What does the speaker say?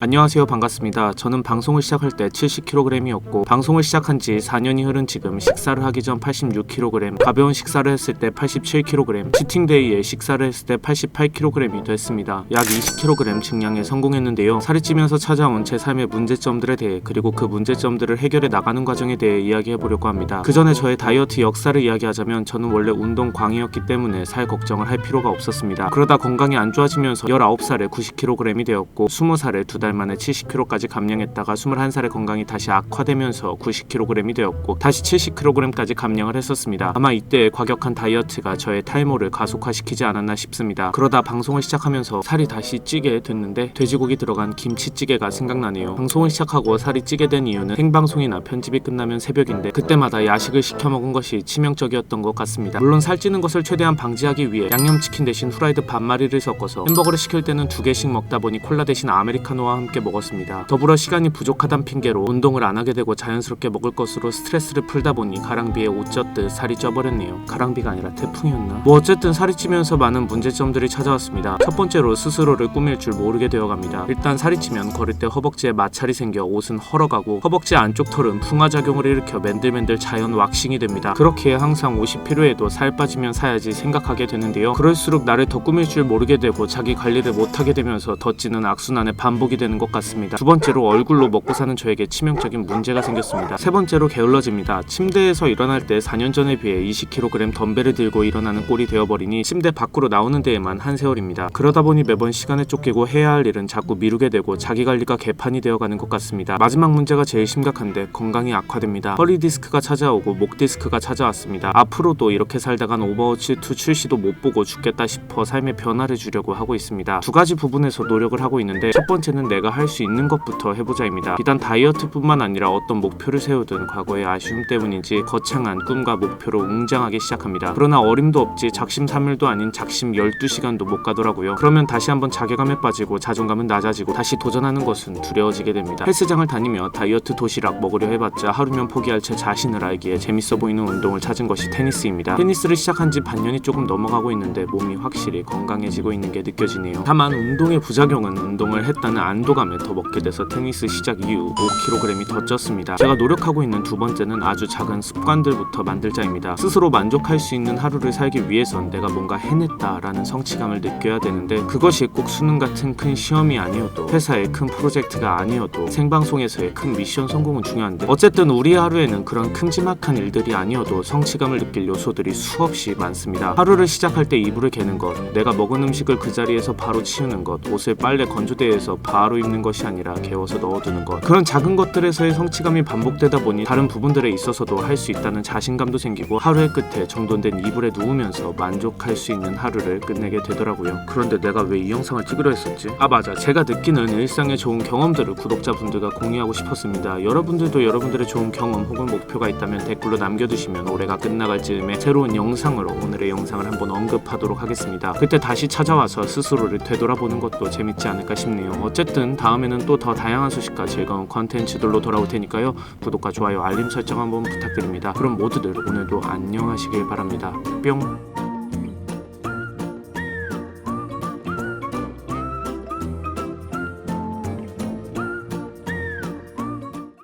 안녕하세요 반갑습니다. 저는 방송을 시작할 때 70kg이었고 방송을 시작한 지 4년이 흐른 지금 식사를 하기 전 86kg 가벼운 식사를 했을 때 87kg 치팅데이에 식사를 했을 때 88kg이 됐습니다. 약 20kg 증량에 성공했는데요. 살이 찌면서 찾아온 제 삶의 문제점들에 대해 그리고 그 문제점들을 해결해 나가는 과정에 대해 이야기해 보려고 합니다. 그 전에 저의 다이어트 역사를 이야기하자면 저는 원래 운동 광이었기 때문에 살 걱정을 할 필요가 없었습니다. 그러다 건강이 안 좋아지면서 19살에 90kg이 되었고 20살에 두달 만에 70kg까지 감량했다가 21살에 건강이 다시 악화되면서 90kg이 되었고 다시 70kg까지 감량을 했었습니다. 아마 이때의 과격한 다이어트가 저의 탈모를 가속화시키지 않았나 싶습니다. 그러다 방송을 시작하면서 살이 다시 찌게 됐는데 돼지고기 들어간 김치찌개가 생각나네요. 방송을 시작하고 살이 찌게 된 이유는 생방송이나 편집이 끝나면 새벽인데 그때마다 야식을 시켜 먹은 것이 치명적이었던 것 같습니다. 물론 살찌는 것을 최대한 방지하기 위해 양념치킨 대신 후라이드 반마리를 섞어서 햄버거를 시킬 때는 두 개씩 먹다 보니 콜라 대신 아메리카노와 함께 먹었습니다. 더불어 시간이 부족하단 핑계로 운동을 안 하게 되고 자연스럽게 먹을 것으로 스트레스를 풀다 보니 가랑비에 옷 젖듯 살이 쪄버렸네요. 가랑비가 아니라 태풍이었나? 뭐 어쨌든 살이 찌면서 많은 문제점들이 찾아왔습니다. 첫 번째로 스스로를 꾸밀 줄 모르게 되어갑니다. 일단 살이 찌면 걸을 때 허벅지에 마찰이 생겨 옷은 헐어가고 허벅지 안쪽 털은 풍화작용을 일으켜 맨들맨들 자연 왁싱이 됩니다. 그렇게 항상 옷이 필요해도 살 빠지면 사야지 생각하게 되는데요. 그럴수록 나를 더 꾸밀 줄 모르게 되고 자기 관리를 못하게 되면서 더 찌는 악순환의 반복이 되는 것 같습니다. 두 번째로 얼굴로 먹고 사는 저에게 치명적인 문제가 생겼습니다. 세 번째로 게을러집니다. 침대에서 일어날 때 4년 전에 비해 20kg 덤벨을 들고 일어나는 꼴이 되어버리니 침대 밖으로 나오는 데에만 한 세월입니다. 그러다 보니 매번 시간에 쫓기고 해야 할 일은 자꾸 미루게 되고 자기 관리가 개판이 되어가는 것 같습니다. 마지막 문제가 제일 심각한데 건강이 악화됩니다. 허리 디스크가 찾아오고 목 디스크가 찾아왔습니다. 앞으로도 이렇게 살다간 오버워치 2 출시도 못 보고 죽겠다 싶어 삶의 변화를 주려고 하고 있습니다. 두 가지 부분에서 노력을 하고 있는데 첫 번째는 내가 할 수 있는 것부터 해보자입니다. 비단 다이어트뿐만 아니라 어떤 목표를 세우든 과거의 아쉬움 때문인지 거창한 꿈과 목표로 웅장하게 시작합니다. 그러나 어림도 없지 작심삼일도 아닌 작심 12시간도 못 가더라고요. 그러면 다시 한번 자괴감에 빠지고 자존감은 낮아지고 다시 도전하는 것은 두려워지게 됩니다. 헬스장을 다니며 다이어트 도시락 먹으려 해봤자 하루면 포기할 제 자신을 알기에 재밌어 보이는 운동을 찾은 것이 테니스입니다. 테니스를 시작한 지 반년이 조금 넘어가고 있는데 몸이 확실히 건강해지고 있는 게 느껴지네요. 다만 운동의 부작용은 운동을 했다는 안 도감에 더 먹게 돼서 테니스 시작 이후 5kg이 더 쪘습니다. 제가 노력하고 있는 두 번째는 아주 작은 습관들부터 만들자입니다. 스스로 만족할 수 있는 하루를 살기 위해선 내가 뭔가 해냈다라는 성취감을 느껴야 되는데 그것이 꼭 수능 같은 큰 시험이 아니어도 회사의 큰 프로젝트가 아니어도 생방송에서의 큰 미션 성공은 중요한데 어쨌든 우리 하루에는 그런 큼지막한 일들이 아니어도 성취감을 느낄 요소들이 수없이 많습니다. 하루를 시작할 때 이불을 개는 것, 내가 먹은 음식을 그 자리에서 바로 치우는 것, 옷을 빨래 건조대에서 바로 입는 것이 아니라 개워서 넣어두는 것 그런 작은 것들에서의 성취감이 반복되다 보니 다른 부분들에 있어서도 할 수 있다는 자신감도 생기고 하루의 끝에 정돈된 이불에 누우면서 만족할 수 있는 하루를 끝내게 되더라고요. 그런데 내가 왜 이 영상을 찍으려 했었지? 아 맞아 제가 느끼는 일상의 좋은 경험들을 구독자분들과 공유하고 싶었습니다. 여러분들도 여러분들의 좋은 경험 혹은 목표가 있다면 댓글로 남겨두시면 올해가 끝나갈 즈음에 새로운 영상으로 오늘의 영상을 한번 언급하도록 하겠습니다. 그때 다시 찾아와서 스스로를 되돌아보는 것도 재밌지 않을까 싶네요. 어쨌든 다음에는 또 더 다양한 소식과 즐거운 컨텐츠들로 돌아올 테니까요. 구독과 좋아요, 알림 설정 한번 부탁드립니다. 그럼 모두들 오늘도 안녕하시길 바랍니다. 뿅.